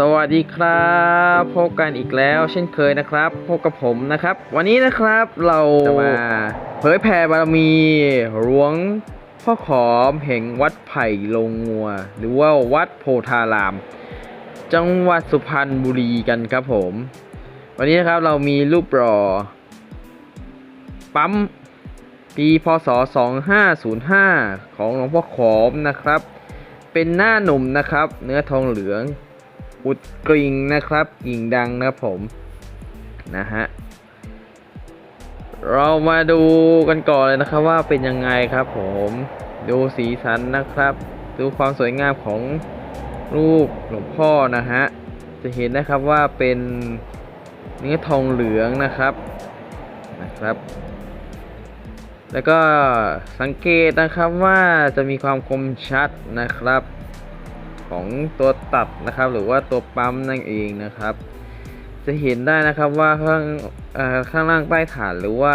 สวัสดีครับพบกันอีกแล้ว เช่นเคยนะครับพบกับผมนะครับ วันนี้นะครับเราจะมาเผยแผ่บารมีหลวงพ่อขอมแห่งวัดไผ่ลงงัว หรือว่าวัดโพธาราม จังหวัดสุพรรณบุรีกันครับผม วันนี้นะครับเรามีรูปหล่อปั๊มปีพศ 2505 ของหลวงพ่อขอมนะครับ เป็นหน้าหนุ่มนะครับ เนื้อทองเหลือง อุดกริงนะครับกิ่งดังนะครับผมนะฮะเรามาดูกันก่อนเลยนะครับว่าเป็นยังไงครับผมดูสีสันนะครับ ดูความสวยงามของรูปหลวงพ่อนะฮะจะเห็นนะครับว่าเป็นเนื้อทองเหลืองนะครับนะครับ แล้วก็สังเกตนะครับว่าจะมีความคมชัดนะครับ ของตัวตัดนะครับ หรือว่าตัวปั๊มนั่นเองนะครับ จะเห็นได้นะครับว่าข้างข้างล่างใต้ฐานหรือว่า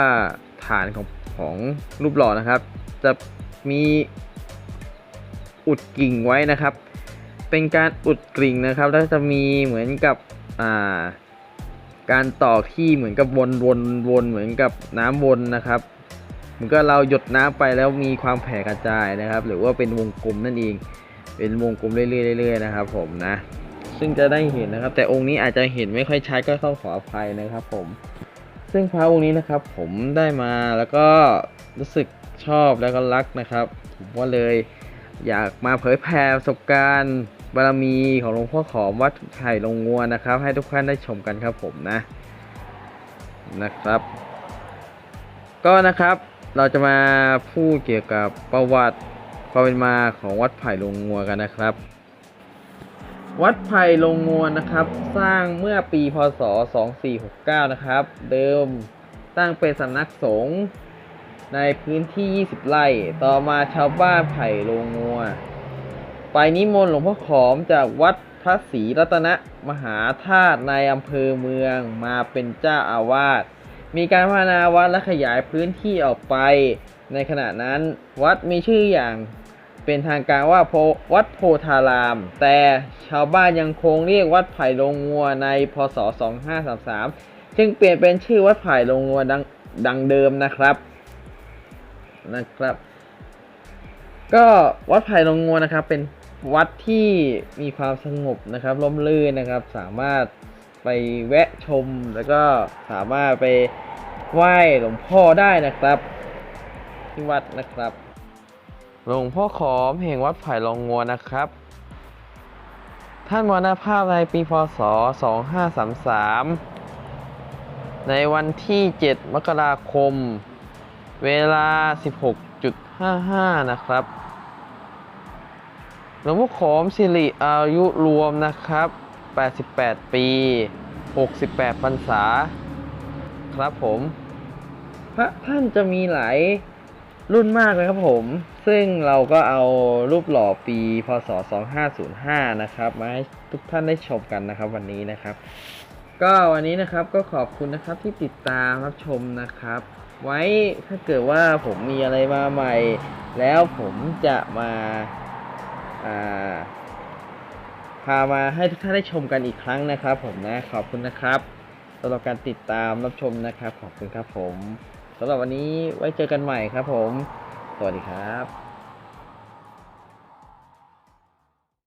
ฐานของของรูปหล่อนะครับ จะมีอุดกิ่งไว้นะครับ เป็นการอุดกิ่งนะครับ แล้วจะมีเหมือนกับาการต่อที่เหมือนกับวนวนวนเหมือนกับน้ำวนนะครับเหมือนกับเราหยดน้ำไปแล้วมีความแผ่กระจายนะครับ หรือว่าเป็นวงกลมนั่นเอง เป็นวงกลมเรื่อยๆๆนะครับ ผมนะ ซึ่งจะได้เห็นนะครับ แต่องค์นี้อาจจะเห็นไม่ค่อยชัดก็ต้องขออภัยนะครับ ผม ซึ่งพระองค์นี้นะครับ ผมได้มาแล้วก็รู้สึกชอบแล้วก็รักนะครับ ผมก็เลยอยากมาเผยแผ่ประสบการณ์บารมีของหลวงพ่อขอมวัดไผ่ลงงัวนะครับ ให้ทุกท่านได้ชมกันครับผมนะนะครับ ก็นะครับเราจะมาพูดเกี่ยวกับประวัติ ความเป็นมาของวัดไผ่ลงงัวกันนะครับ วัดไผ่ลงงัวนะครับ สร้างเมื่อปีพศ 2469 นะครับ เดิมตั้งเป็นสำนักสงฆ์ในพื้นที่ 20 ไร่ ต่อมาชาวบ้านไผ่ลงงัว ไปนิมนต์หลวงพ่อขอมจากวัดพระศรีรัตนมหาธาตุในอำเภอเมืองมาเป็นเจ้าอาวาส มีการพัฒนาวัดและขยายพื้นที่ออกไป ในขณะนั้นวัดมีชื่ออย่าง เป็นทางการว่าวัดโพธาราม แต่ชาวบ้านยังคงเรียกวัดไผ่ลงงัวในพศ 2533 จึงเปลี่ยนเป็นชื่อวัดไผ่ลงงัวดังดังเดิมนะครับนะครับ ก็วัดไผ่ลงงัวนะครับ เป็นวัดที่มีความสงบนะครับร่มรื่นนะครับ สามารถไปแวะชมแล้วก็สามารถไปไหว้หลวงพ่อได้นะครับ ที่วัดนะครับ หลวงพ่อขอมแห่งวัดไผ่ลองงัวนะครับ ท่านมรณภาพในปีพศ 2533 ในวันที่ 7 มกราคม เวลา 16.55 นะครับหลวงพ่อขอมสิริอายุรวมนะครับ 88 ปี 68 พรรษา ครับผม พระท่านจะมีหลาย รุ่นมากเลยครับผม ซึ่งเราก็เอารูปหล่อปี พศ 2505 นะครับ มาให้ทุกท่านได้ชมกันนะครับวันนี้นะครับ ก็วันนี้นะครับก็ขอบคุณนะครับที่ติดตามรับชมนะครับ ไว้ถ้าเกิดว่าผมมีอะไรมาใหม่ แล้วผมจะมาาพามาให้ทุกท่านได้ชมกันอีกครั้งนะครับ ผมนะขอบคุณนะครับสำหรับการติดตามรับชมนะครับ ขอบคุณครับผม สำหรับวันนี้ไว้เจอกันใหม่ครับผม สวัสดีครับ